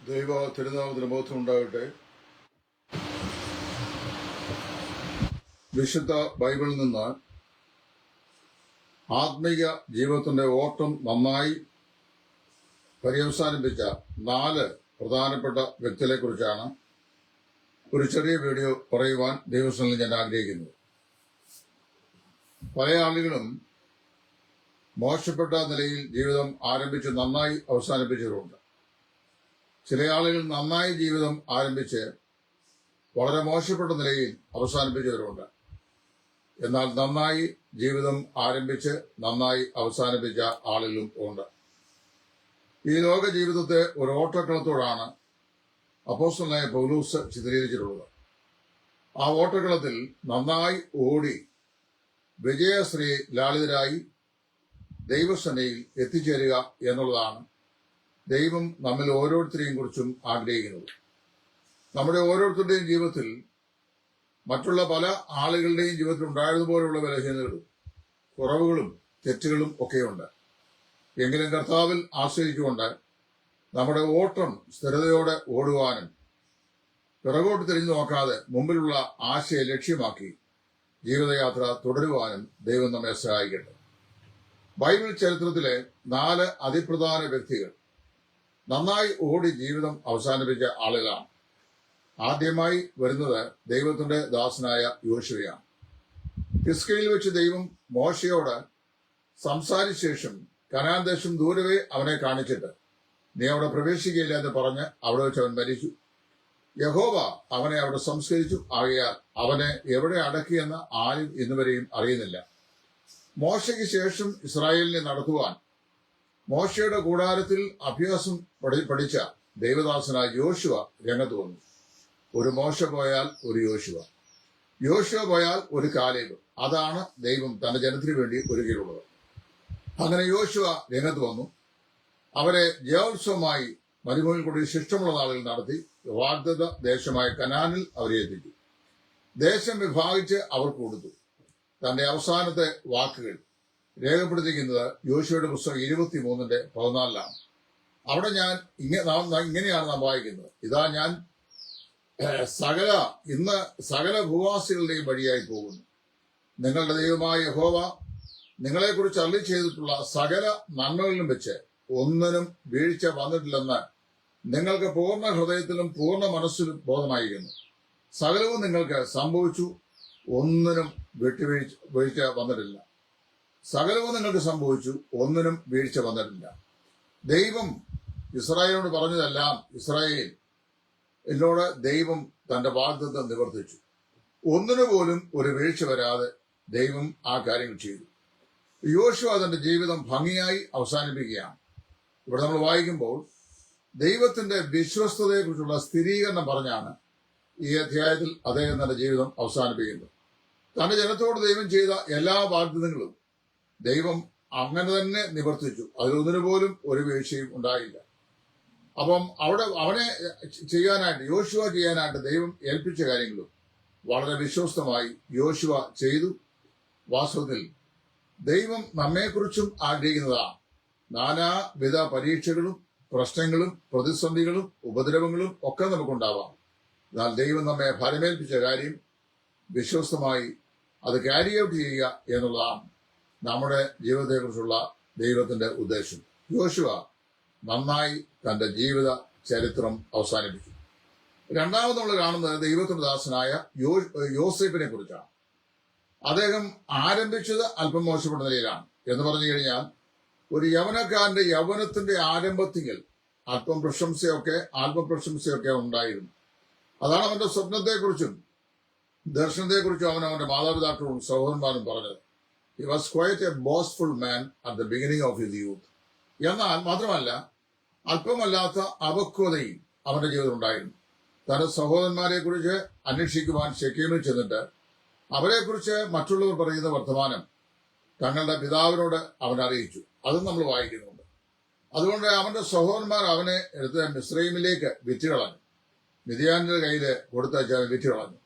ദൈവ തിരുനാമത്തിന് ബോധം ഉണ്ടാകട്ടെ വിശുദ്ധ ബൈബിളിൽ നിന്ന് ആത്മീയ ജീവിതത്തിന്റെ ഓട്ടം നന്നായി പര്യവസാനിപ്പിച്ച നാല് പ്രധാനപ്പെട്ട വ്യക്തികളെ കുറിച്ചാണ് ഒരു ചെറിയ വീഡിയോ പറയുവാൻ ദൈവസ്ഥലിൽ ഞാൻ ആഗ്രഹിക്കുന്നു. പല ആളുകളും മോശപ്പെട്ട നിലയിൽ ജീവിതം ആരംഭിച്ച് നന്നായി അവസാനിപ്പിച്ചവരുണ്ട് ചില ആളുകൾ നന്നായി ജീവിതം ആരംഭിച്ച് വളരെ മോശപ്പെട്ട നിലയിൽ അവസാനിപ്പിച്ചവരുണ്ട് എന്നാൽ നന്നായി ജീവിതം ആരംഭിച്ച് നന്നായി അവസാനിപ്പിച്ച ആളുകളും ഉണ്ട്. ഈ ലോക ജീവിതത്തെ ഒരു ഓട്ടക്കളത്തോടാണ് അപ്പോസ്റ്റലായ പൗലൂസ് ചിത്രീകരിച്ചിട്ടുള്ളത്. ആ ഓട്ടക്കളത്തിൽ നന്നായി ഓടി വിജയശ്രീ ലാളിതരായി ദൈവസേനയിൽ എത്തിച്ചേരുക എന്നുള്ളതാണ് ദൈവം നമ്മൾ ഓരോരുത്തരെയും കുറിച്ചും ആഗ്രഹിക്കുന്നത് നമ്മുടെ ഓരോരുത്തരുടെയും ജീവിതത്തിൽ മറ്റുള്ള പല ആളുകളുടെയും ജീവിതത്തിൽ ഉണ്ടായതുപോലെയുള്ള ബലഹീനതകളും കുറവുകളും തെറ്റുകളും ഒക്കെയുണ്ട്. എങ്കിലും കർത്താവിൽ ആശ്രയിച്ചുകൊണ്ട് നമ്മുടെ ഓട്ടം സ്ഥിരതയോടെ ഓടുവാനും പിറകോട്ട് തിരിഞ്ഞു നോക്കാതെ മുമ്പിലുള്ള ആശയെ ലക്ഷ്യമാക്കി ജീവിതയാത്ര തുടരുവാനും ദൈവം നമ്മെ സഹായിക്കട്ടെ. ബൈബിൾ ചരിത്രത്തിലെ നാല് അതിപ്രധാന വ്യക്തികൾ നന്നായി ഓടി ജീവിതം അവസാനിപ്പിച്ച ആളുകളാണ്. ആദ്യമായി വരുന്നത് ദൈവത്തിന്റെ ദാസനായ യോശുവയാണ്. പിസ്കയിൽ വെച്ച് ദൈവം മോശയോട് സംസാരിച്ച ശേഷം കനാൻ ദേശം ദൂരവേ അവനെ കാണിച്ചിട്ട് നീ അവിടെ പ്രവേശിക്കുകയില്ല എന്ന് പറഞ്ഞ് അവിടെ വെച്ച് അവൻ മരിച്ചു. യഹോവ അവനെ അവിടെ സംസ്കരിച്ചു. ആകയാൽ അവനെ എവിടെ അടക്കിയെന്ന് ആരും ഇന്നുവരെയും അറിയുന്നില്ല. മോശയ്ക്ക് ശേഷം ഇസ്രായേലിനെ നടത്തുവാൻ മോശയുടെ കൂടാരത്തിൽ അഭ്യാസം പഠി- പഠിച്ച ദൈവദാസനായ യോശുവ രംഗത്ത് വന്നു. ഒരു മോശ പോയാൽ ഒരു യോശുവ. യോശുവ പോയാൽ ഒരു കാലേബ്. അതാണ് ദൈവം തന്റെ ജനത്തിന് വേണ്ടി ഒരുക്കിയിട്ടുള്ളത്. അങ്ങനെ യോശുവ രംഗത്ത് വന്നു. അവരെ ജയോത്സവമായി മരുഭൂമിയിൽ കൂടി ശിഷ്ടമുള്ള നാളുകൾ നടത്തി വാഗ്ദത്ത ദേശമായ കനാനിൽ അവരെ എത്തിച്ചു. ദേശം വിഭാഗിച്ച് അവർക്ക് കൊടുത്തു. തന്റെ അവസാനത്തെ വാക്കുകൾ രേഖപ്പെടുത്തിയിരിക്കുന്നത് യോശുവയുടെ പുസ്തകം ഇരുപത്തിമൂന്നിന്റെ പതിനാലിലാണ്. അവിടെ ഞാൻ ഇങ്ങനെ ഇങ്ങനെയാണ് നാം വായിക്കുന്നത്. ഇതാ ഞാൻ സകല ഇന്ന് സകല ഭൂവാസികളുടെയും വഴിയായി പോകുന്നു. നിങ്ങളുടെ ദൈവമായ യഹോവ നിങ്ങളെക്കുറിച്ച് അള്ളി ചെയ്തിട്ടുള്ള സകല നന്മകളിലും വെച്ച് ഒന്നിനും വീഴ്ച വന്നിട്ടില്ലെന്ന് നിങ്ങൾക്ക് പൂർണ ഹൃദയത്തിലും പൂർണ മനസ്സിലും ബോധമായിരിക്കുന്നു. സകലവും നിങ്ങൾക്ക് സംഭവിച്ചു ഒന്നിനും വിട്ടുവീഴ്ച വീഴ്ച വന്നിട്ടില്ല. സകലവും നിങ്ങൾക്ക് സംഭവിച്ചു. ഒന്നിനും വീഴ്ച വന്നിട്ടില്ല. ദൈവം ഇസ്രായേലിനോട് പറഞ്ഞതെല്ലാം ഇസ്രായേൽ എന്നോട് ദൈവം തന്റെ വാഗ്ദത്തം നിവർത്തിച്ചു. ഒന്നിനു പോലും ഒരു വീഴ്ച വരാതെ ദൈവം ആ കാര്യങ്ങൾ ചെയ്തു. യോശുവ തന്റെ ജീവിതം ഭംഗിയായി അവസാനിപ്പിക്കുകയാണ്. ഇവിടെ നമ്മൾ വായിക്കുമ്പോൾ ദൈവത്തിന്റെ വിശ്വസ്തതയെക്കുറിച്ചുള്ള സ്ഥിരീകരണം പറഞ്ഞാണ് ഈ അധ്യായത്തിൽ അദ്ദേഹം തന്റെ ജീവിതം അവസാനിപ്പിക്കുന്നത്. തന്റെ ജനത്തോട് ദൈവം ചെയ്ത എല്ലാ വാഗ്ദത്തങ്ങളും ദൈവം അങ്ങനെ തന്നെ നിവർത്തിച്ചു. അതിലൊന്നിനു പോലും ഒരു വീഴ്ചയും ഉണ്ടായില്ല. അപ്പം അവിടെ അവനെ ചെയ്യാനായിട്ട് യോശുവ ചെയ്യാനായിട്ട് ദൈവം ഏൽപ്പിച്ച കാര്യങ്ങളും വളരെ വിശ്വസ്തമായി യോശുവ ചെയ്തു. വാസ്തവത്തിൽ ദൈവം നമ്മെക്കുറിച്ചും ആഗ്രഹിക്കുന്നതാണ്. നാനാവിധ പരീക്ഷകളും പ്രശ്നങ്ങളും പ്രതിസന്ധികളും ഉപദ്രവങ്ങളും ഒക്കെ നമുക്കുണ്ടാവാം. എന്നാൽ ദൈവം നമ്മെ ഫലമേൽപ്പിച്ച കാര്യം വിശ്വസ്തമായി അത് ക്യാരി ഔട്ട് ചെയ്യുക എന്നുള്ളതാണ്. നമ്മുടെ ജീവിതത്തെക്കുറിച്ചുള്ള ദൈവത്തിന്റെ ഉദ്ദേശം. യോശുവ നന്നായി തന്റെ ജീവിത ചരിത്രം അവസാനിപ്പിച്ചു. രണ്ടാമത് നമ്മൾ കാണുന്നത് ദൈവത്തിന്റെ ദാസനായ യോസേഫിനെ കുറിച്ചാണ് അദ്ദേഹം ആരംഭിച്ചത് അല്പം മോശപ്പെട്ട നിലയിലാണ്. എന്ന് പറഞ്ഞു കഴിഞ്ഞാൽ ഒരു യവനക്കാരന്റെ യവനത്തിന്റെ ആരംഭത്തിൽ അല്പം പ്രശംസയൊക്കെ ആത്മപ്രശംസയൊക്കെ ഉണ്ടായിരുന്നു. അതാണ് അവന്റെ സ്വപ്നത്തെക്കുറിച്ചും ദർശനത്തെക്കുറിച്ചും അവൻ അവന്റെ മാതാപിതാക്കളും സഹോദരന്മാരും പറഞ്ഞത്. He was quite a boastful man at the beginning of his youth എന്നാൽ മാത്രമല്ല അല്പമല്ലാത്ത അപക്വതയും അവന്റെ ജീവിതം ഉണ്ടായിരുന്നു തന്റെ സഹോദരന്മാരെ കുറിച്ച് അന്വേഷിക്കുവാൻ ഷെക്കീമിൽ ചെന്നിട്ട് അവരെക്കുറിച്ച് മറ്റുള്ളവർ പറയുന്ന വർത്തമാനം തങ്ങളുടെ പിതാവിനോട് അവൻ അറിയിച്ചു. അതും നമ്മൾ വായിക്കുന്നുണ്ട്. അതുകൊണ്ട് അവന്റെ സഹോദരന്മാർ അവനെ എടുത്ത് മിസ്രൈമിലേക്ക് വിറ്റുകളഞ്ഞു. മിതിയാന്റെ കയ്യിൽ കൊടുത്തയച്ച് വിറ്റുകളഞ്ഞു.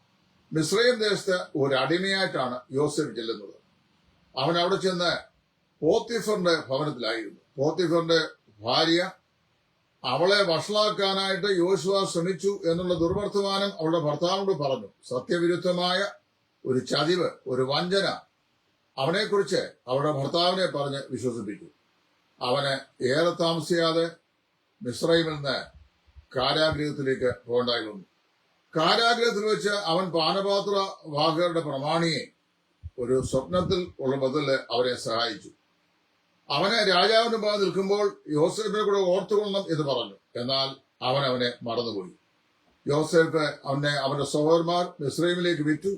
മിശ്രൈം ദേശത്ത് ഒരു അടിമയായിട്ടാണ് യോസഫ് ചെല്ലുന്നത്. അവൻ അവിടെ ചെന്ന് പോത്തിഫറിന്റെ ഭവനത്തിലായിരുന്നു. പോത്തിഫറിന്റെ ഭാര്യ അവളെ വഷളാക്കാനായിട്ട് യോശുവ ശ്രമിച്ചു എന്നുള്ള ദുർവർത്തമാനം അവളുടെ ഭർത്താവിനോട് പറഞ്ഞു. സത്യവിരുദ്ധമായ ഒരു ചതിവ് ഒരു വഞ്ചന അവനെക്കുറിച്ച് അവളുടെ ഭർത്താവിനെ പറഞ്ഞ് വിശ്വസിപ്പിച്ചു. അവന് ഏറെ താമസിയാതെ മിശ്രയിൽ നിന്ന് കാരാഗ്രഹത്തിലേക്ക് പോകേണ്ടായി വന്നു. കാരാഗ്രഹത്തിൽ വെച്ച് അവൻ പാനപാത്ര വാഹകരുടെ പ്രമാണിയെ ഒരു സ്വപ്നത്തിൽ ഉള്ള മുതൽ അവരെ സഹായിച്ചു. അവനെ രാജാവിന്റെ പാ നിൽക്കുമ്പോൾ യോസേഫിനെ കൂടെ ഓർത്തുകൊള്ളണം എന്ന് പറഞ്ഞു. എന്നാൽ അവൻ അവനെ മറന്നുപോയി. യോസേഫ് അവനെ അവന്റെ സഹോദരന്മാർ മിസ്രൈമിലേക്ക് വിറ്റു.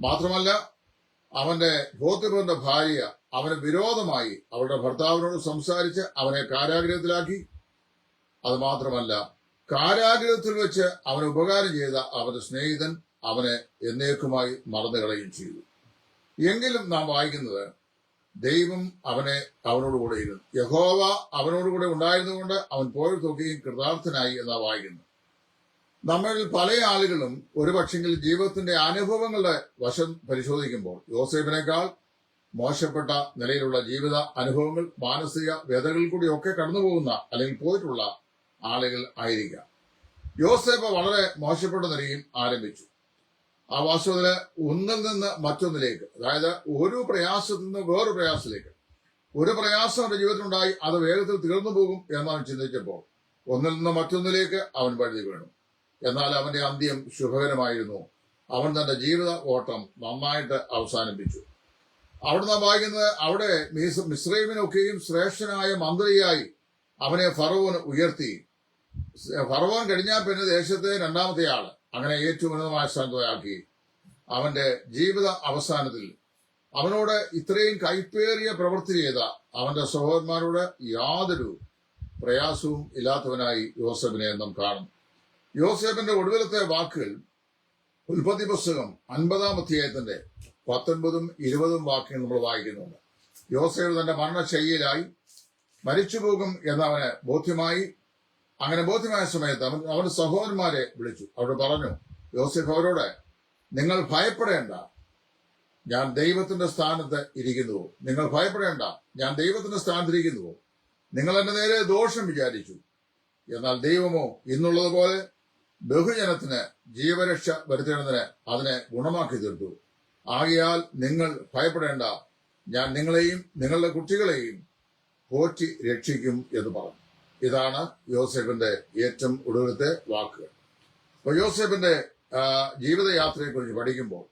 മാത്രമല്ല അവന്റെ ഗോത്രപുരന്റെ ഭാര്യ അവന് വിരോധമായി അവളുടെ ഭർത്താവിനോട് സംസാരിച്ച് അവനെ കാരാഗ്രഹത്തിലാക്കി. അത് മാത്രമല്ല കാരാഗ്രഹത്തിൽ വെച്ച് അവന് ഉപകാരം ചെയ്ത അവന്റെ സ്നേഹിതൻ അവനെ എന്നേക്കുമായി മറന്നു കളയുകയും ചെയ്തു. എങ്കിലും നാം വായിക്കുന്നത് ദൈവം അവനെ അവനോട് കൂടെ ഇരുന്നു. യഹോവ അവനോട് കൂടെ ഉണ്ടായിരുന്നുകൊണ്ട് അവൻ പോയി പോയിട്ടൊക്കെയും കൃതാർത്ഥനായി എന്നാ വായിക്കുന്നു. നമ്മൾ പല ആളുകളും ഒരുപക്ഷെങ്കിൽ ജീവിതത്തിന്റെ അനുഭവങ്ങളുടെ വശം പരിശോധിക്കുമ്പോൾ യോസേഫിനേക്കാൾ മോശപ്പെട്ട നിലയിലുള്ള ജീവിത അനുഭവങ്ങൾ മാനസിക വ്യതകളിൽ ഒക്കെ കടന്നുപോകുന്ന അല്ലെങ്കിൽ പോയിട്ടുള്ള ആളുകൾ ആയിരിക്കാം. യോസേഫ് വളരെ മോശപ്പെട്ട നിലയിൽ ആരംഭിച്ചു. ആ വാസ്തവത്തിൽ ഒന്നിൽ നിന്ന് മറ്റൊന്നിലേക്ക് അതായത് ഒരു പ്രയാസത്തിൽ നിന്ന് വേറൊരു പ്രയാസത്തിലേക്ക്. ഒരു പ്രയാസം അവന്റെ ജീവിതത്തിലുണ്ടായി അത് വേഗത്തിൽ തീർന്നു പോകും എന്നാണ് ചിന്തിച്ചപ്പോൾ ഒന്നിൽ നിന്ന് മറ്റൊന്നിലേക്ക് അവൻ വഴുതി വീണു. എന്നാൽ അവന്റെ അന്ത്യം ശുഭകരമായിരുന്നു. അവൻ തന്റെ ജീവിത ഓട്ടം നന്നായിട്ട് അവസാനിപ്പിച്ചു. അവിടെ നാം വായിക്കുന്നത് അവിടെ മിശ്രൈമിനൊക്കെയും ശ്രേഷ്ഠനായ മന്ത്രിയായി അവനെ ഫറവോന് ഉയർത്തി. ഫറവോൻ കഴിഞ്ഞാൽ പിന്നെ ദേശത്തെ രണ്ടാമത്തെ ആൾ. അങ്ങനെ ഏറ്റവും ഉന്നതമായ സ്ഥാനത്താക്കി അവന്റെ ജീവിത അവസാനത്തിൽ അവനോട് ഇത്രയും കൈപ്പേറിയ പ്രവൃത്തി ചെയ്ത അവന്റെ സഹോദരന്മാരോട് യാതൊരു പ്രയാസവും ഇല്ലാത്തവനായി യോസഫിനെ നാം കാണും. യോസഫിന്റെ ഒടുവിലത്തെ വാക്കുകൾ ഉൽപ്പത്തി പുസ്തകം അൻപതാം അധ്യായത്തിന്റെ പത്തൊൻപതും ഇരുപതും വാക്യങ്ങൾ നമ്മൾ വായിക്കുന്നുണ്ട്. യോസഫ് തന്റെ മരണശൈലിയിലായി മരിച്ചുപോകും എന്നവന് ബോധ്യമായി അങ്ങനെ ബോധ്യമായ സമയത്ത് അവൻ അവന്റെ സഹോദരന്മാരെ വിളിച്ചു. അവരോട് പറഞ്ഞു യോസെഫ് അവരോട് നിങ്ങൾ ഭയപ്പെടേണ്ട. ഞാൻ ദൈവത്തിന്റെ സ്ഥാനത്ത് ഇരിക്കുന്നുവോ നിങ്ങൾ ഭയപ്പെടേണ്ട. ഞാൻ ദൈവത്തിന്റെ സ്ഥാനത്തിരിക്കുന്നുവോ നിങ്ങൾ എന്റെ നേരെ ദോഷം വിചാരിച്ചു. എന്നാൽ ദൈവമോ ഇന്നുള്ളതുപോലെ ബഹുജനത്തിന് ജീവരക്ഷ വരുത്തേണ്ടതിന് അതിനെ ഗുണമാക്കി തീർത്തു. ആകയാൽ നിങ്ങൾ ഭയപ്പെടേണ്ട. ഞാൻ നിങ്ങളെയും നിങ്ങളുടെ കുട്ടികളെയും പോറ്റി രക്ഷിക്കും എന്ന് പറഞ്ഞു. ഇതാണ് യോസേഫിന്റെ ഏറ്റവും ഒടുവിലത്തെ വാക്കുകൾ അപ്പൊ യോസേഫിന്റെ ജീവിതയാത്രയെ കുറിച്ച് പഠിക്കുമ്പോൾ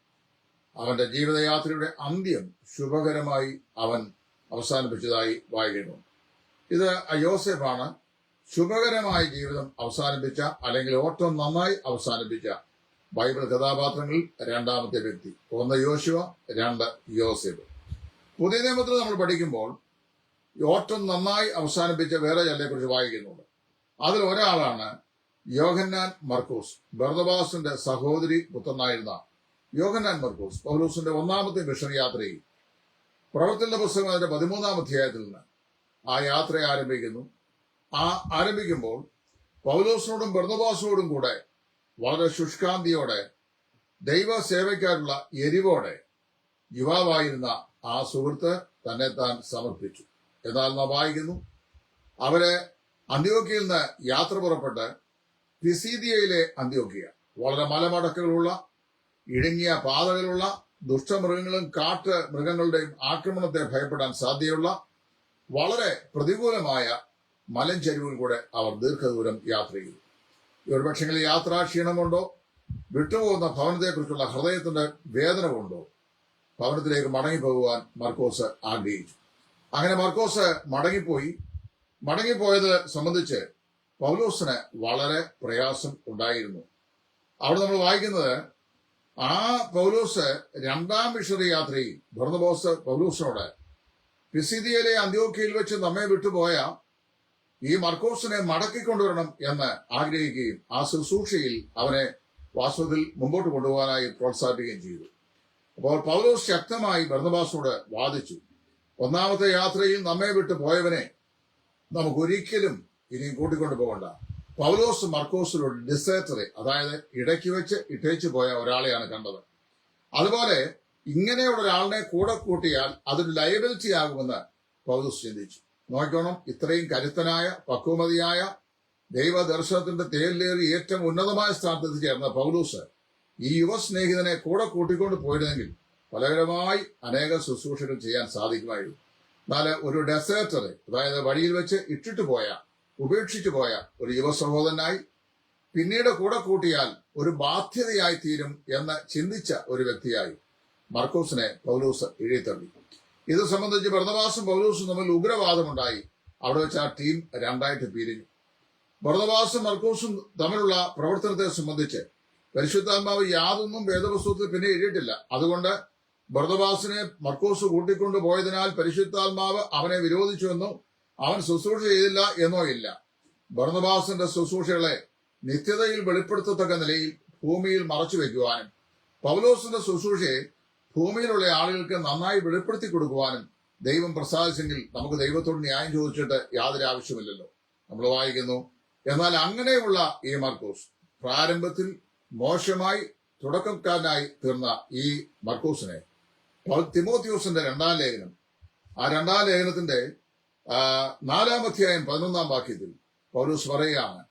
അവന്റെ ജീവിതയാത്രയുടെ അന്ത്യം ശുഭകരമായി അവൻ അവസാനിപ്പിച്ചതായി വായിക്കുന്നു. ഇത് യോസെഫാണ് ശുഭകരമായ ജീവിതം അവസാനിപ്പിച്ച അല്ലെങ്കിൽ ഓട്ടം നന്നായി അവസാനിപ്പിച്ച ബൈബിൾ കഥാപാത്രങ്ങളിൽ രണ്ടാമത്തെ വ്യക്തി. ഒന്ന് യോശുവ രണ്ട് യോസെഫ്. പുതിയ നിയമത്തിൽ നമ്മൾ പഠിക്കുമ്പോൾ ഓട്ടം നന്നായി അവസാനിപ്പിച്ച വേറെ ചിലരെ കുറിച്ച് വായിക്കുന്നുണ്ട്. അതിൽ ഒരാളാണ് യോഹന്നാൻ മർക്കോസ്. ബർദബാസിന്റെ സഹോദരി പുത്രനായിരുന്ന യോഹന്നാൻ മർക്കോസ്. പൗലൂസിന്റെ ഒന്നാമത്തെ മിഷൻ യാത്രയിൽ. പ്രവർത്തന പുസ്തകം അതിന്റെ പതിമൂന്നാം അധ്യായത്തിൽ നിന്ന് ആ യാത്ര ആരംഭിക്കുന്നു. ആ ആരംഭിക്കുമ്പോൾ പൗലോസിനോടും ബർദബാസിനോടും കൂടെ വളരെ ശുഷ്കാന്തിയോടെ ദൈവ സേവയ്ക്കാനുള്ള എരിവോടെ യുവാവായിരുന്ന ആ സുഹൃത്ത് തന്നെ താൻ സമർപ്പിച്ചു. എന്നാൽ നാം വായിക്കുന്നു അവർ അന്ത്യോക്കിയിൽ നിന്ന് യാത്ര പുറപ്പെട്ട് പിസീദിയയിലെ അന്ത്യോക്കിയ വളരെ മലമടക്കുകളുള്ള ഇടുങ്ങിയ പാതകളുള്ള ദുഷ്ടമൃഗങ്ങളും കാട്ട് മൃഗങ്ങളുടെയും ആക്രമണത്തെ ഭയപ്പെടാൻ സാധ്യതയുള്ള വളരെ പ്രതികൂലമായ മലഞ്ചരിവിൽ കൂടെ അവർ ദീർഘദൂരം യാത്ര ചെയ്തു. ഒരുപക്ഷെങ്കിൽ യാത്രാ ക്ഷീണം കൊണ്ടോ വിട്ടുപോകുന്ന ഭവനത്തെക്കുറിച്ചുള്ള ഹൃദയത്തിന്റെ വേദന കൊണ്ടോ ഭവനത്തിലേക്ക് മടങ്ങിപ്പോകുവാൻ മർക്കോസ് ആഗ്രഹിച്ചു. അങ്ങനെ മർക്കോസ് മടങ്ങിപ്പോയി. മടങ്ങിപ്പോയത് സംബന്ധിച്ച് പൗലോസിന് വളരെ പ്രയാസം ഉണ്ടായിരുന്നു. അവിടെ നമ്മൾ വായിക്കുന്നത് ആ പൗലോസ് രണ്ടാം മിഷണറി യാത്രയിൽ ഭരണബോസ് പൗലോസിനോട് പിസിദിയയിലെ അന്ത്യോക്കയിൽ വെച്ച് നമ്മെ വിട്ടുപോയ ഈ മർക്കോസിനെ മടക്കിക്കൊണ്ടുവരണം എന്ന് ആഗ്രഹിക്കുകയും ആ ശുശ്രൂഷയിൽ അവനെ വാസ്തവത്തിൽ മുമ്പോട്ട് കൊണ്ടുപോകാനായി പ്രോത്സാഹിപ്പിക്കുകയും ചെയ്തു. അപ്പോൾ പൗലോസ് ശക്തമായി ഭരണബാസോട് വാദിച്ചു. ഒന്നാമത്തെ യാത്രയിൽ നമ്മെ വിട്ട് പോയവനെ നമുക്ക് ഒരിക്കലും ഇനിയും കൂട്ടിക്കൊണ്ടു പോകണ്ട. പൗലോസ് മർക്കോസിലൂടെ ഡിസേറ്ററെ അതായത് ഇടയ്ക്ക് വെച്ച് ഇട്ടേച്ചു പോയ ഒരാളെയാണ് കണ്ടത്. അതുപോലെ ഇങ്ങനെയുള്ള ഒരാളിനെ കൂടെ കൂട്ടിയാൽ അതൊരു ലയബിലിറ്റി ആകുമെന്ന് പൗലോസ് ചിന്തിച്ചു. നോക്കണം ഇത്രയും കരുത്തനായ പക്വമതിയായ ദൈവ ദർശനത്തിന്റെ തേലിലേറി ഏറ്റവും ഉന്നതമായ സ്ഥാനത്ത് എത്തിച്ചേർന്ന പൗലൂസ് ഈ യുവ സ്നേഹിതനെ കൂടെ കൂട്ടിക്കൊണ്ട് പോയിരുന്നെങ്കിൽ ഫലകരമായി അനേക ശുശ്രൂഷകൾ ചെയ്യാൻ സാധിക്കുമായിരുന്നു. എന്നാൽ ഒരു ഡെസേർട്ടറെ അതായത് വഴിയിൽ വെച്ച് ഇട്ടിട്ട് പോയ ഉപേക്ഷിച്ചു പോയ ഒരു യുവ സഹോദരനായി പിന്നീട് കൂടെ കൂട്ടിയാൽ ഒരു ബാധ്യതയായി തീരും എന്ന് ചിന്തിച്ച ഒരു വ്യക്തിയായി മർക്കോസിനെ പൗലൂസ് എഴുതിത്തള്ളി. ഇത് സംബന്ധിച്ച് ഭരണവാസും പൗലൂസും തമ്മിൽ ഉഗ്രവാദമുണ്ടായി. അവിടെ വെച്ച് ആ ടീം രണ്ടായിട്ട് പിരിഞ്ഞു. ഭരണവാസും മർക്കോസും തമ്മിലുള്ള പ്രവർത്തനത്തെ സംബന്ധിച്ച് പരിശുദ്ധാത്മാവ് യാതൊന്നും വേദപുസ്തകത്തിൽ പിന്നെ എഴുതിയിട്ടില്ല. അതുകൊണ്ട് ഭർദവാസിനെ മർക്കോസ് കൂട്ടിക്കൊണ്ടു പോയതിനാൽ പരിശുദ്ധാത്മാവ് അവനെ വിരോധിച്ചുവെന്നും അവൻ ശുശ്രൂഷ ചെയ്തില്ല എന്നോ ഇല്ല. ഭർണബാസിന്റെ ശുശ്രൂഷകളെ നിത്യതയിൽ വെളിപ്പെടുത്തത്തക്ക നിലയിൽ ഭൂമിയിൽ മറച്ചു വെക്കുവാനും പൗലോസിന്റെ ശുശ്രൂഷയെ ഭൂമിയിലുള്ള ആളുകൾക്ക് നന്നായി വെളിപ്പെടുത്തി കൊടുക്കുവാനും ദൈവം പ്രസാദിച്ചെങ്കിൽ നമുക്ക് ദൈവത്തോട് ന്യായം ചോദിച്ചിട്ട് യാതൊരു ആവശ്യമില്ലല്ലോ. നമ്മൾ വായിക്കുന്നു എന്നാൽ അങ്ങനെയുള്ള ഈ മർക്കോസ് പ്രാരംഭത്തിൽ മോശമായി തുടക്കക്കാരനായി തീർന്ന ഈ മർക്കോസിനെ തിമോത്യോസിന്റെ രണ്ടാം ലേഖനം. ആ രണ്ടാം ലേഖനത്തിന്റെ നാലാം അധ്യായം പതിനൊന്നാം വാക്യത്തിൽ പൗലൂസ് പറയുകയാണ്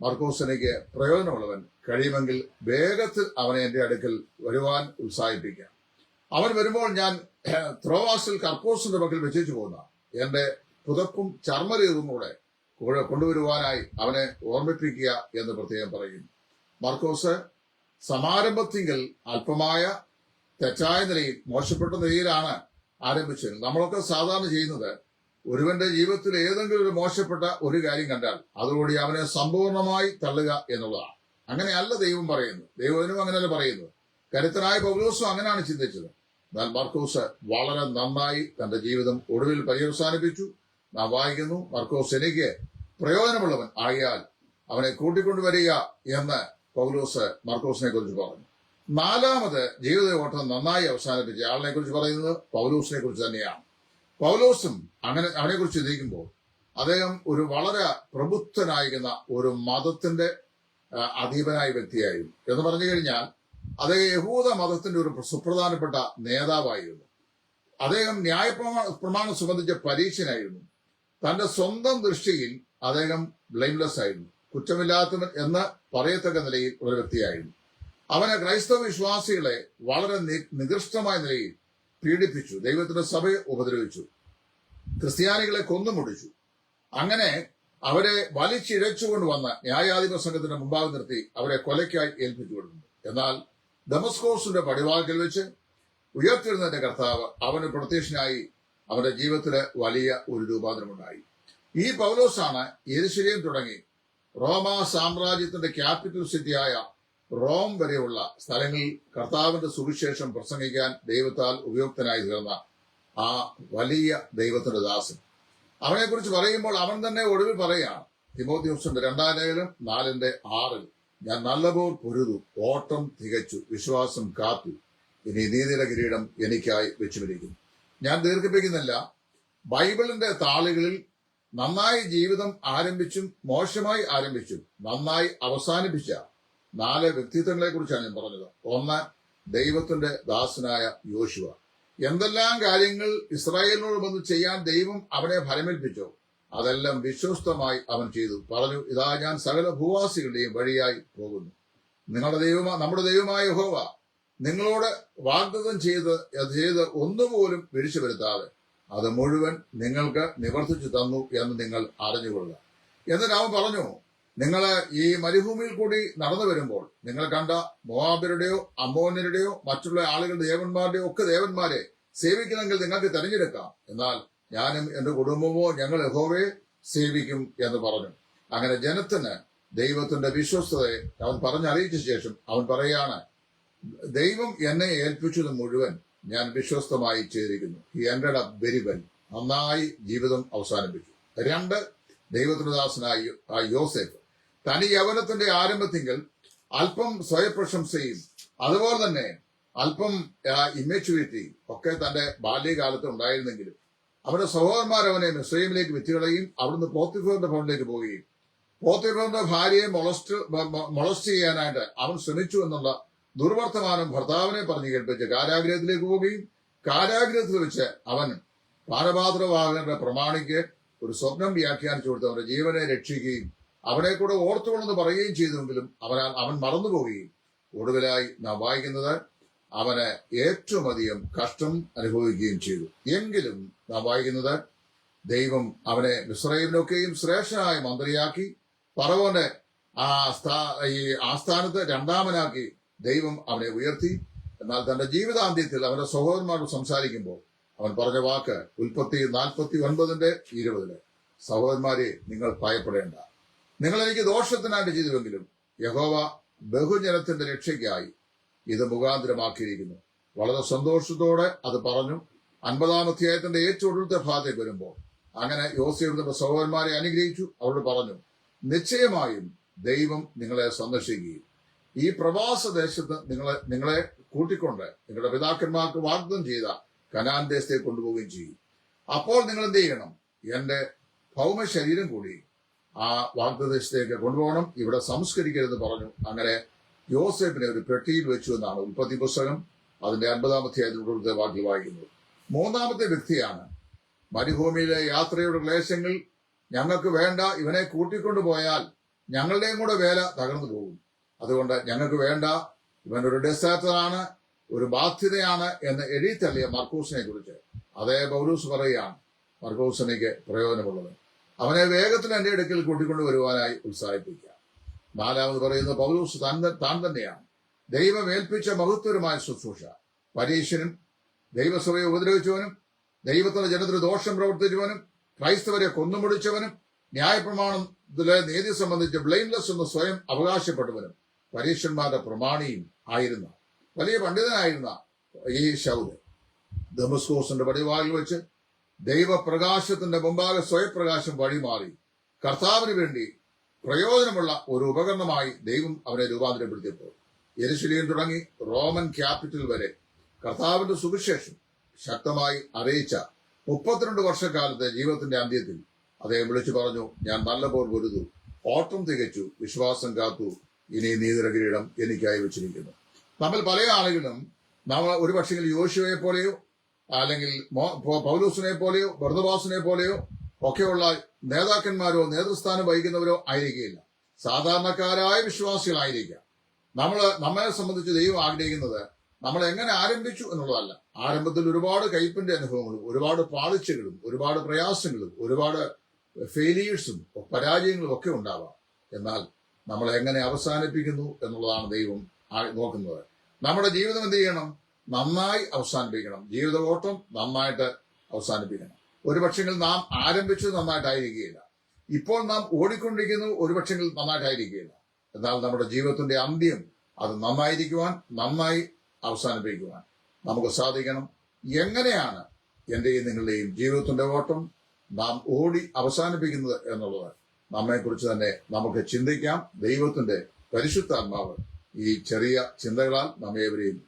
മർക്കോസിനേക്ക് പ്രയോജനമുള്ളവൻ കഴിയുമെങ്കിൽ വേഗത്തിൽ അവനെ എന്റെ അടുക്കൽ വരുവാൻ ഉത്സാഹിപ്പിക്കാം. അവൻ വരുമ്പോൾ ഞാൻ ത്രോവാസിൽ കർക്കോസിന്റെ പക്കൽ വെച്ചേച്ചു പോകുന്ന എന്റെ പുതപ്പും ചർമ്മരീതും കൂടെ കൂടെ കൊണ്ടുവരുവാനായി അവനെ ഓർമ്മിപ്പിക്കുക എന്ന് പ്രത്യേകം പറയും മർക്കോസ് സമാരംഭത്തിങ്കിൽ അല്പമായ തെറ്റായ നിലയിൽ മോശപ്പെട്ട നിലയിലാണ് ആരംഭിച്ചത്. നമ്മളൊക്കെ സാധാരണ ചെയ്യുന്നത് ഒരുവന്റെ ജീവിതത്തിൽ ഏതെങ്കിലും ഒരു മോശപ്പെട്ട ഒരു കാര്യം കണ്ടാൽ അതോടുകൂടി അവനെ സമ്പൂർണമായി തള്ളുക എന്നുള്ളതാണ്. അങ്ങനെയല്ല ദൈവം പറയുന്നത്. ദൈവത്തിനും അങ്ങനെയല്ല പറയുന്നത്. കരുത്തനായ പൗലോസും അങ്ങനെയാണ് ചിന്തിച്ചത്. എന്നാൽ മർക്കോസ് വളരെ നന്നായി തന്റെ ജീവിതം ഒടുവിൽ പര്യവസാനിപ്പിച്ചു. നാം വായിക്കുന്നു മർക്കോസ് എനിക്ക് പ്രയോജനമുള്ളവൻ ആകിയാൽ അവനെ കൂട്ടിക്കൊണ്ടുവരിക എന്ന് പൗലോസ് മർക്കോസിനെ കുറിച്ച് പറഞ്ഞു. നാലാമത് ജീവിത ഓട്ടം നന്നായി അവസാനിപ്പിച്ച ആളിനെ കുറിച്ച് പറയുന്നത് പൗലോസിനെ കുറിച്ച് തന്നെയാണ്. പൗലോസും അങ്ങനെ അവനെ കുറിച്ച് ചിന്തിക്കുമ്പോൾ അദ്ദേഹം ഒരു വളരെ പ്രബുദ്ധനായിരിക്കുന്ന ഒരു മതത്തിന്റെ അധീപനായ വ്യക്തിയായിരുന്നു. എന്ന് പറഞ്ഞു കഴിഞ്ഞാൽ അദ്ദേഹം യഹൂദ മതത്തിന്റെ ഒരു സുപ്രധാനപ്പെട്ട നേതാവായിരുന്നു. അദ്ദേഹം ന്യായ പ്രമാ- പ്രമാണം സംബന്ധിച്ച പരീക്ഷനായിരുന്നു. തന്റെ സ്വന്തം ദൃഷ്ടിയിൽ അദ്ദേഹം ബ്ലെയിംലെസ് ആയിരുന്നു. കുറ്റമില്ലാത്തവൻ എന്ന് പറയത്തക്ക നിലയിൽ ഒരു വ്യക്തിയായിരുന്നു. അവനെ ക്രൈസ്തവ വിശ്വാസികളെ വളരെ നികൃഷ്ടമായ നിലയിൽ പീഡിപ്പിച്ചു. ദൈവത്തിന്റെ സഭയെ ഉപദ്രവിച്ചു. ക്രിസ്ത്യാനികളെ കൊന്നുമുടിച്ചു അങ്ങനെ അവരെ വലിച്ചിഴച്ചുകൊണ്ട് വന്ന ന്യായാധിപ സംഘത്തിന്റെ മുമ്പാകെ നിർത്തി അവരെ കൊലയ്ക്കായി ഏൽപ്പിച്ചു കൊടുക്കുന്നു. എന്നാൽ ഡമസ്കോസിന്റെ പടിവാക്കിൽ വെച്ച് ഉയർത്തിരുന്നതിന്റെ കർത്താവ് അവന് പ്രത്യക്ഷനായി അവന്റെ ജീവിതത്തിൽ വലിയ ഒരു രൂപാന്തരമുണ്ടായി. ഈ പൗലോസാണ് യെരുശലേം തുടങ്ങി റോമാ സാമ്രാജ്യത്തിന്റെ ക്യാപിറ്റൽ സിറ്റിയായ റോം വരെയുള്ള സ്ഥലങ്ങളിൽ കർത്താവിന്റെ സുവിശേഷം പ്രസംഗിക്കാൻ ദൈവത്താൽ ഉപയുക്തനായി തീർന്ന ആ വലിയ ദൈവത്തിന്റെ ദാസൻ. അവനെക്കുറിച്ച് പറയുമ്പോൾ അവൻ തന്നെ ഒടുവിൽ പറയുകയാണ് തിമോത്യോസിന്റെ രണ്ടാം നാലിന്റെ ആറിൽ ഞാൻ നല്ലപോൽ പൊരുതു ഓട്ടം തികച്ചു വിശ്വാസം കാത്തു. ഇനി നീതിയുടെ കിരീടം എനിക്കായി വെച്ചുപിടിക്കുന്നു ഞാൻ ദീർഘിപ്പിക്കുന്നില്ല. ബൈബിളിന്റെ താളുകളിൽ നന്നായി ജീവിതം ആരംഭിച്ചും മോശമായി ആരംഭിച്ചും നന്നായി അവസാനിപ്പിച്ച നാല് വ്യക്തിത്വങ്ങളെ കുറിച്ചാണ് ഞാൻ പറഞ്ഞത്. ഒന്ന് ദൈവത്തിന്റെ ദാസനായ യോശുവ. എന്തെല്ലാം കാര്യങ്ങൾ ഇസ്രായേലിനോട് വന്ന് ചെയ്യാൻ ദൈവം അവനെ ഫലമേൽപ്പിച്ചോ അതെല്ലാം വിശ്വസ്തമായി അവൻ ചെയ്തു. പറഞ്ഞു ഇതാ ഞാൻ സകല ഭൂവാസികളുടെയും വഴിയായി പോകുന്നു. നിങ്ങളുടെ ദൈവമാ നമ്മുടെ ദൈവമായ ഹോവ നിങ്ങളോട് വാഗ്ദത്തം ചെയ്ത് ചെയ്ത് ഒന്നുപോലും പിടിച്ചു വരുത്താതെ അത് മുഴുവൻ നിങ്ങൾക്ക് നിവർത്തിച്ചു തന്നു എന്ന് നിങ്ങൾ അറിഞ്ഞുകൊള്ളുക. എന്നിട്ട് അവൻ പറഞ്ഞു നിങ്ങൾ ഈ മരുഭൂമിയിൽ കൂടി നടന്നു വരുമ്പോൾ നിങ്ങൾ കണ്ട മോഹാബിരുടെയോ അമ്മോന്യരുടെയോ മറ്റുള്ള ആളുകളുടെ ദേവന്മാരുടെയോ ഒക്കെ ദേവന്മാരെ സേവിക്കണമെങ്കിൽ നിങ്ങൾക്ക് തെരഞ്ഞെടുക്കാം. എന്നാൽ ഞാനും എന്റെ കുടുംബമോ ഞങ്ങൾ യഹോവയെ സേവിക്കും എന്ന് പറഞ്ഞു. അങ്ങനെ ജനത്തിന് ദൈവത്തിന്റെ വിശ്വസ്തതയെ അവൻ പറഞ്ഞറിയിച്ച ശേഷം അവൻ പറയാണ് ദൈവം എന്നെ ഏൽപ്പിച്ചത് മുഴുവൻ ഞാൻ വിശ്വസ്തമായി ചെയ്തിരിക്കുന്നു. ഈ എന്റെ വെരി വെൽ. നന്നായി ജീവിതം അവസാനിപ്പിച്ചു. രണ്ട് ദൈവത്തിന്റെ ദാസനായ യോസേഫ് തനി യവനത്തിന്റെ ആരംഭത്തിൽ അല്പം സ്വയപ്രശംസയും അതുപോലെ തന്നെ അല്പം ഇമ്മച്യൂരിറ്റി ഒക്കെ തന്റെ ബാല്യകാലത്ത് ഉണ്ടായിരുന്നെങ്കിലും അവരുടെ സഹോദരന്മാർ അവനെ മിസ്രൈമിലേക്ക് വിറ്റുകളയും അവിടുന്ന് പോത്തിഫറിന്റെ ഭവനിലേക്ക് പോവുകയും പോത്തിഫറിന്റെ ഭാര്യയെ മൊളസ്റ്റ് മൊളസ്റ്റ് ചെയ്യാനായിട്ട് അവൻ ശ്രമിച്ചു എന്നുള്ള ദുർവർത്തമാനം ഭർത്താവിനെ പറഞ്ഞു കേൾപ്പിച്ച് കാരാഗ്രഹത്തിലേക്ക് പോവുകയും കാരാഗ്രഹത്തിൽ വെച്ച് അവൻ പാനപാത്രവാഹകന്റെ പ്രമാണിക്ക് ഒരു സ്വപ്നം വ്യാഖ്യാനിച്ചു കൊടുത്ത് അവന്റെ ജീവനെ രക്ഷിക്കുകയും അവനെ കൂടെ ഓർത്തുകൊണ്ടെന്ന് പറയുകയും ചെയ്തുവെങ്കിലും അവനാൽ അവൻ മറന്നുപോവുകയും ഒടുവിലായി നാം വായിക്കുന്നത് അവന് ഏറ്റവും അധികം കഷ്ടം അനുഭവിക്കുകയും ചെയ്തു. എങ്കിലും നാം വായിക്കുന്നത് ദൈവം അവനെ മിശ്രൈമിനൊക്കെയും ശ്രേഷ്ഠനായ മന്ത്രിയാക്കി പറവോന്റെ ആ ഈ ആസ്ഥാനത്ത് രണ്ടാമനാക്കി ദൈവം അവനെ ഉയർത്തി. എന്നാൽ തന്റെ ജീവിതാന്ത്യത്തിൽ അവന്റെ സഹോദരന്മാരോട് സംസാരിക്കുമ്പോൾ അവൻ പറഞ്ഞ വാക്ക് ഉൽപ്പത്തി നാൽപ്പത്തി ഒൻപതിന്റെ ഇരുപതിൽ സഹോദരന്മാരെ നിങ്ങൾ ഭയപ്പെടേണ്ട. നിങ്ങൾ എനിക്ക് ദോഷത്തിനായിട്ട് ചെയ്തുവെങ്കിലും യഹോവ ബഹുജനത്തിന്റെ രക്ഷയ്ക്കായി ഇത് മുഖാന്തരമാക്കിയിരിക്കുന്നു. വളരെ സന്തോഷത്തോടെ അത് പറഞ്ഞു. അൻപതാം അധ്യായത്തിന്റെ ഏറ്റവും ഒടുവിലത്തെ ഭാഗത്തേക്ക് വരുമ്പോൾ അങ്ങനെ യോസിയുടെ സഹോദരന്മാരെ അനുഗ്രഹിച്ചു. അവരോട് പറഞ്ഞു നിശ്ചയമായും ദൈവം നിങ്ങളെ സന്ദർശിക്കുകയും ഈ പ്രവാസ ദേശത്ത് നിങ്ങളെ നിങ്ങളെ കൂട്ടിക്കൊണ്ട് നിങ്ങളുടെ പിതാക്കന്മാർക്ക് വാഗ്ദം ചെയ്ത കനാൻ ദേശത്തേക്ക് കൊണ്ടുപോവുകയും ചെയ്യും. അപ്പോൾ നിങ്ങൾ എന്ത് ചെയ്യണം? എന്റെ ഭൗമ ശരീരം കൂടി ആ വാഗ്ദദേശത്തേക്ക് കൊണ്ടുപോകണം. ഇവിടെ സംസ്കരിക്കരുത് പറഞ്ഞു. അങ്ങനെ യോസേഫിനെ ഒരു പെട്ടിയിൽ വെച്ചു എന്നാണ് ഉൽപ്പത്തി പുസ്തകം അതിന്റെ അൻപതാമത്തെ അതിലൂടെ വാക്യം വായിക്കുന്നത്. മൂന്നാമത്തെ വ്യക്തിയാണ്. മരുഭൂമിയിലെ യാത്രയുടെ ക്ലേശങ്ങൾ ഞങ്ങൾക്ക് വേണ്ട. ഇവനെ കൂട്ടിക്കൊണ്ടു പോയാൽ ഞങ്ങളുടെയും കൂടെ വേല തകർന്നു പോകും. അതുകൊണ്ട് ഞങ്ങൾക്ക് വേണ്ട. ഇവൻ ഒരു ഡെസാറ്ററാണ് ഒരു ബാധ്യതയാണ് എന്ന് എഴുതി തള്ളിയ മർക്കൂസിനെ കുറിച്ച് അതേ പൗലൂസ് പറയുകയാണ് മർക്കൂസിനേക്ക് പ്രയോജനമുള്ളത്. അവനെ വേഗത്തിൽ എന്റെ ഇടയ്ക്കിൽ കൂട്ടിക്കൊണ്ടു വരുവാനായി ഉത്സാഹിപ്പിക്കുക. നാലാമത് പറയുന്നത് പൗലൂസ് താൻ താൻ തന്നെയാണ്. ദൈവമേൽപ്പിച്ച മഹത്വരമായ ശുശ്രൂഷ. പരീക്ഷനും ദൈവസഭയെ ഉപദ്രവിച്ചവനും ദൈവത്തിന്റെ ജനത്തിന് ദോഷം പ്രവർത്തിച്ചവനും ക്രൈസ്തവരെ കൊന്നുമുടിച്ചവനും ന്യായപ്രമാണത്തിലെ നീതി സംബന്ധിച്ച് ബ്ലെയിംലെസ് എന്ന് സ്വയം അവകാശപ്പെട്ടവനും പരീക്ഷന്മാരുടെ പ്രമാണിയും ആയിരുന്ന വലിയ പണ്ഡിതനായിരുന്ന ഈ ശൗദ് ദമസ്കോസിന്റെ പടിവായിൽ വെച്ച് ദൈവപ്രകാശത്തിന്റെ മുമ്പാകെ സ്വയപ്രകാശം വഴിമാറി. കർത്താവിന് വേണ്ടി പ്രയോജനമുള്ള ഒരു ഉപകരണമായി ദൈവം അവരെ രൂപാന്തരപ്പെടുത്തിയപ്പോൾ. യെരുശലേം തുടങ്ങി റോമൻ ക്യാപിറ്റൽ വരെ. കർത്താവിന്റെ സുവിശേഷം ശക്തമായി അറിയിച്ച മുപ്പത്തിരണ്ട് വർഷക്കാലത്തെ ജീവിതത്തിന്റെ അന്ത്യത്തിൽ അദ്ദേഹം വിളിച്ചു പറഞ്ഞു ഞാൻ നല്ല പോർ പൊരുതു. ഓട്ടം തികച്ചു. വിശ്വാസം കാത്തു. ഇനി നീതിര കിരീടം എനിക്കായി വെച്ചിരിക്കുന്നു. നമ്മൾ പല ആളുകളും നമ്മൾ ഒരു പക്ഷേ യോശുവയെ പോലെയോ അല്ലെങ്കിൽ പൗലൂസിനെ പോലെയോ ബർദബാസിനെ പോലെയോ ഒക്കെയുള്ള നേതാക്കന്മാരോ നേതൃസ്ഥാനം വഹിക്കുന്നവരോ ആയിരിക്കുകയില്ല സാധാരണക്കാരായ വിശ്വാസികളായിരിക്കാം. നമ്മൾ നമ്മെ സംബന്ധിച്ച് ദൈവം ആഗ്രഹിക്കുന്നത് നമ്മൾ എങ്ങനെ ആരംഭിച്ചു എന്നുള്ളതല്ല. ആരംഭത്തിൽ ഒരുപാട് കയ്പിന്റെ അനുഭവങ്ങളും ഒരുപാട് പാളിച്ചകളും ഒരുപാട് പ്രയാസങ്ങളും ഒരുപാട് ഫെയിലിയേഴ്സും പരാജയങ്ങളും ഒക്കെ ഉണ്ടാവാം. എന്നാൽ നമ്മൾ എങ്ങനെ അവസാനിപ്പിക്കുന്നു എന്നുള്ളതാണ് ദൈവം നോക്കുന്നത്. നമ്മുടെ ജീവിതം എന്ത് ചെയ്യണം? നന്നായി അവസാനിപ്പിക്കണം. ജീവിത ഓട്ടം നന്നായിട്ട് അവസാനിപ്പിക്കണം. ഒരുപക്ഷെങ്കിൽ നാം ആരംഭിച്ചത് നന്നായിട്ടായിരിക്കുകയില്ല. ഇപ്പോൾ നാം ഓടിക്കൊണ്ടിരിക്കുന്നത് ഒരുപക്ഷെങ്കിൽ നന്നായിട്ടായിരിക്കുകയില്ല. എന്നാൽ നമ്മുടെ ജീവിതത്തിന്റെ അന്ത്യം അത് നന്നായിരിക്കുവാൻ നന്നായി അവസാനിപ്പിക്കുവാൻ നമുക്ക് സാധിക്കണം. എങ്ങനെയാണ് എന്റെയും നിങ്ങളുടെയും ജീവിതത്തിന്റെ ഓട്ടം? നാം ഓടി അവസാനിപ്പിക്കുന്നത് എന്നുള്ളത് നമ്മെക്കുറിച്ച് തന്നെ നമുക്ക് ചിന്തിക്കാം. ദൈവത്തിന്റെ പരിശുദ്ധാത്മാവ് ഈ ചെറിയ ചിന്തകളാൽ നമ്മേവരെയും